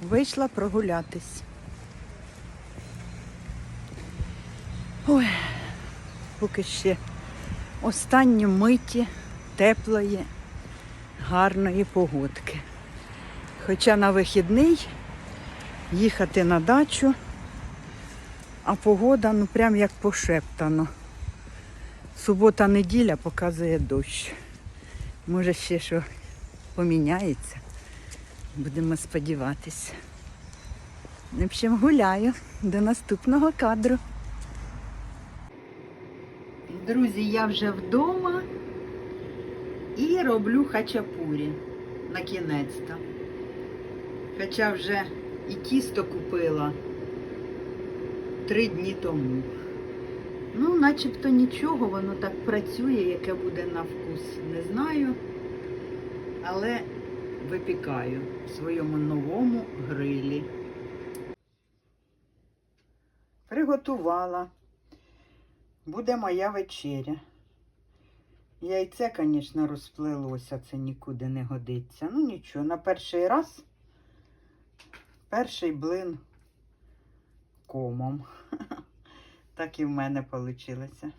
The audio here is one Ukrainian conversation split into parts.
Вийшла прогулятись. Ой, поки ще останні миті теплої, гарної погодки. Хоча на вихідний їхати на дачу, а погода ну прям як пошептано. Субота-неділя показує дощ. Може ще що поміняється. Будемо сподіватися. В общем, гуляю до наступного кадру. Друзі, я вже вдома і роблю хачапурі на кінець-то. Хоча вже і тісто купила три дні тому. Ну, начебто нічого, воно так працює, яке буде на вкус. Не знаю. Але випікаю в своєму новому грилі. Приготувала. Буде моя вечеря. Яйце, звісно, розплилося, це нікуди не годиться. Ну нічого, на перший раз перший блин комом. Так і в мене вийшло.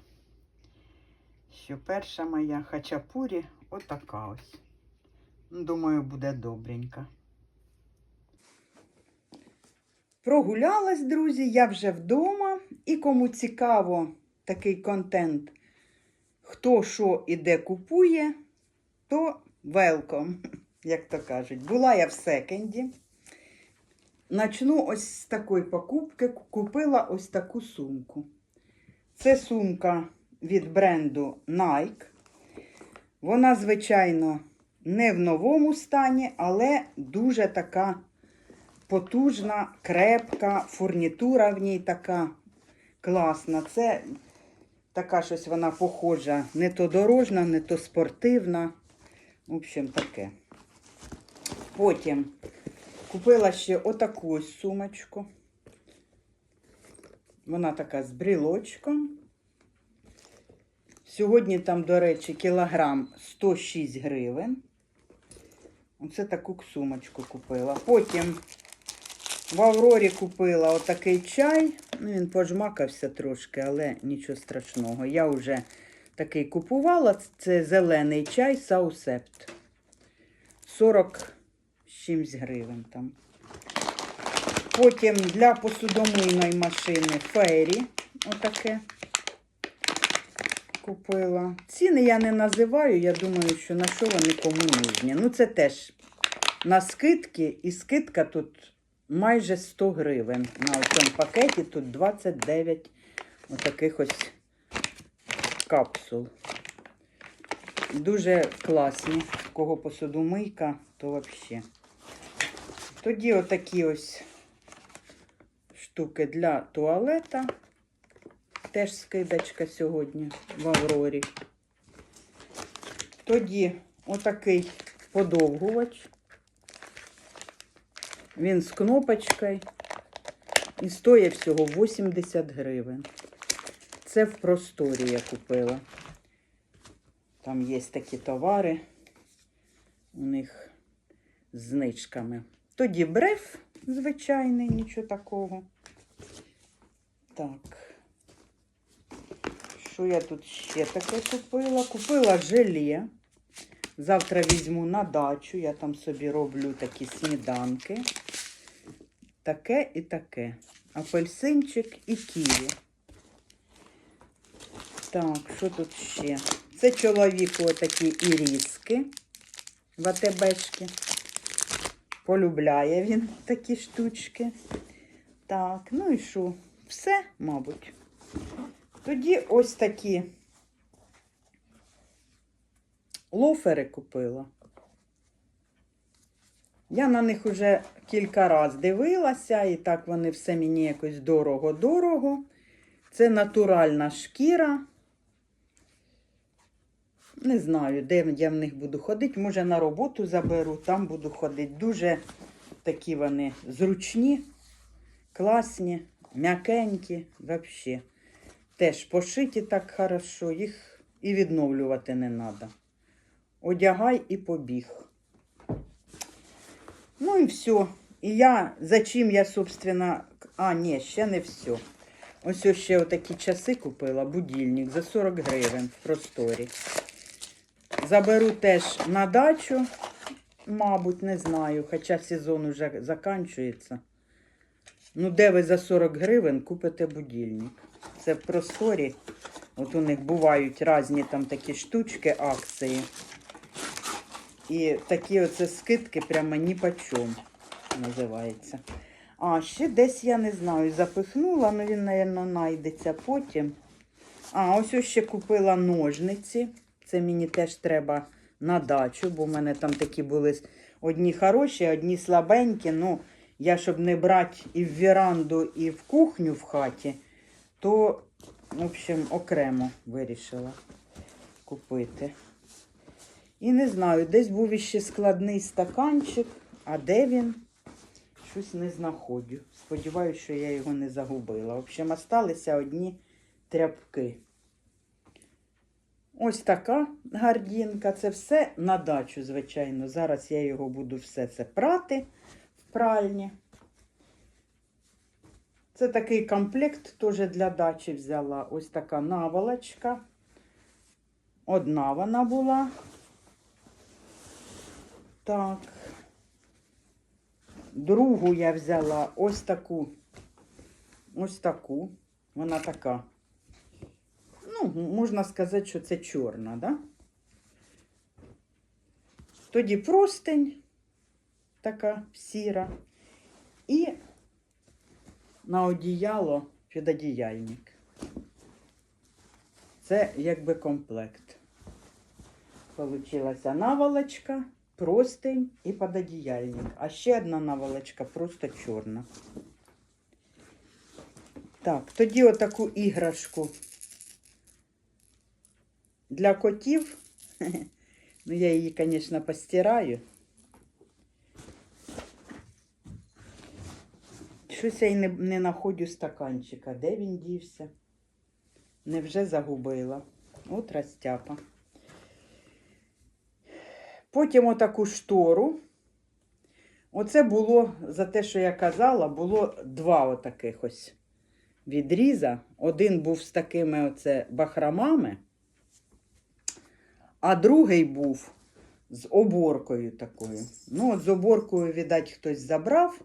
Що перша моя хачапурі отака ось. Думаю, буде добренька. Прогулялась, друзі, я вже вдома. І кому цікаво такий контент, хто що і де купує, то welcome, як то кажуть. Була я в секенді. Начну ось з такої покупки. Купила ось таку сумку. Це сумка від бренду Nike. Вона, звичайно, не в новому стані, але дуже така потужна, крепка, фурнітура в ній така класна. Це така щось вона похожа, не то дорожна, не то спортивна. В общем, таке. Потім купила ще отаку сумочку. Вона така з брілочком. Сьогодні там, до речі, кілограм 106 гривень. Оце таку сумочку купила. Потім в Аврорі купила отакий чай. Ну, він пожмакався трошки, але нічого страшного. Я вже такий купувала. Це зелений чай Саусепт. 40 з чимсь гривень там. Потім для посудомийної машини фейрі. Отаке купила. Ціни я не називаю, я думаю, що на що вони кому нужні. Ну, це теж на скидки, і скидка тут майже 100 гривень. На цьому пакеті тут 29 отаких ось капсул. Дуже класні. Кого посудомийка, то взагалі. Тоді отакі ось штуки для туалета. Теж скидочка сьогодні в Аврорі. Тоді отакий подовгувач. Він з кнопочкою і стоїть всього 80 гривень. Це в просторі я купила. Там є такі товари у них з знижками. Тоді бреф звичайний, нічого такого. Так. Що я тут ще таке купила? Купила желе. Завтра візьму на дачу. Я там собі роблю такі сніданки. Таке і таке. Апельсинчик і ківі. Так, що тут ще? Це чоловіку такі іріски в АТБшки. Полюбляє він такі штучки. Так, ну і що? Все, мабуть. Тоді ось такі лофери купила. Я на них вже кілька разів дивилася, і так вони все мені якось дорого-дорого. Це натуральна шкіра. Не знаю, де я в них буду ходити. Може, на роботу заберу, там буду ходити. Дуже такі вони зручні, класні, м'якенькі, взагалі. Теж пошиті так хорошо, їх і відновлювати не треба. Одягай і побіг. Ну і все. І я, за чим я, собственно, а, ні, ще не все. Ось ще отакі часи купила, будильник за 40 гривень в просторі. Заберу теж на дачу, мабуть, не знаю, хоча сезон уже закінчується. Ну, де ви за 40 гривень купите будильник? Це в просторі. От у них бувають різні там такі штучки, акції. І такі оце скидки прямо ні по чому називається. А, ще десь я не знаю, запихнула, але він, мабуть, знайдеться потім. А, ось ось ще купила ножниці. Це мені теж треба на дачу, бо в мене там такі були одні хороші, одні слабенькі. Ну, я щоб не брати і в віранду, і в кухню в хаті, то, в общем, окремо вирішила купити. І не знаю, десь був іще складний стаканчик, а де він? Щось не знаходжу. Сподіваюся, що я його не загубила. В общем, осталися одні тряпки. Ось така гардінка. Це все на дачу, звичайно. Зараз я його буду все це прати в пральні. Це такий комплект теж для дачі взяла. Ось така наволочка. Одна вона була. Так. Другу я взяла ось таку. Ось таку. Вона така. Ну, можна сказати, що це чорна, да? Тоді простень така сіра. І на одіяло підодіяльник. Це якби комплект. Получилася наволочка, простень і пододіяльник. А ще одна наволочка просто чорна. Так, тоді отаку іграшку для котів. Ну, я її, звісно, постираю. Щось я й не, не знаходжу стаканчика. Де він дівся? Невже загубила? От розтяпа. Потім отаку штору. Оце було, за те, що я казала, було два отаких ось відріза. Один був з такими оце бахрамами, а другий був з оборкою такою. Ну, от з оборкою, видать, хтось забрав,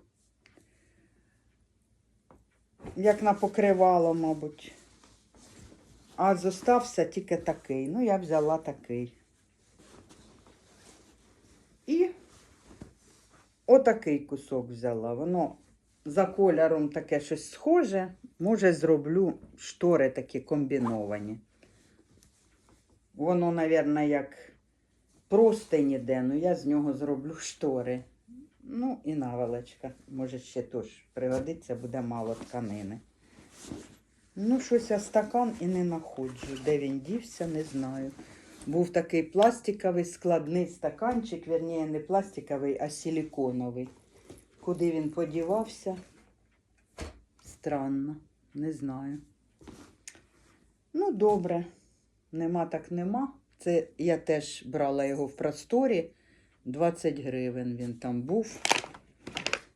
як на покривало, мабуть. А зостався тільки такий. Ну, я взяла такий. І отакий кусок взяла. Воно за кольором таке щось схоже. Може, зроблю штори такі комбіновані. Воно, мабуть, як простень іде, ну я з нього зроблю штори. Ну і наволочка. Може, ще теж пригодиться, буде мало тканини. Ну, щось я стакан і не знаходжу. Де він дівся, не знаю. Був такий пластиковий складний стаканчик, вірніше, не пластиковий, а силіконовий. Куди він подівався? Странно, не знаю. Ну, добре, нема так нема. Це я теж брала його в просторі. 20 гривень він там був.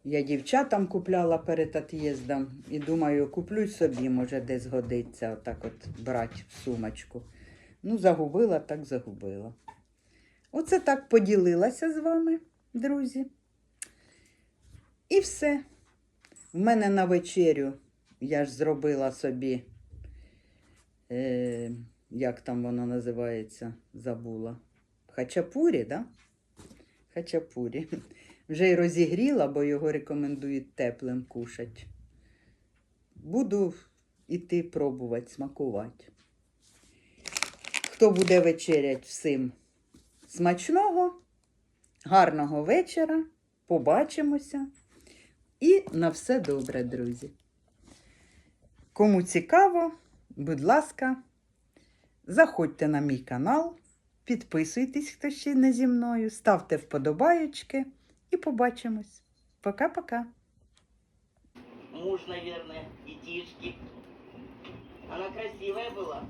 Я дівчатам купляла перед от'їздом і думаю, куплю собі, може, десь годиться отак от брати в сумочку. Ну, загубила, так загубила. Оце так поділилася з вами, друзі. І все. В мене на вечерю я ж зробила собі, е, як там воно називається, забула. Хачапурі, да? Хачапурі. Вже й розігріла, бо його рекомендують теплим кушать. Буду іти пробувати, смакувати. Хто буде вечерять всім смачного, гарного вечора. Побачимося. І на все добре, друзі. Кому цікаво, будь ласка, заходьте на мій канал, підписуйтесь, хто ще не зі мною, ставте вподобаючки і побачимось. Пока-пока. Муж, наверное, детишки. Она красивая. было.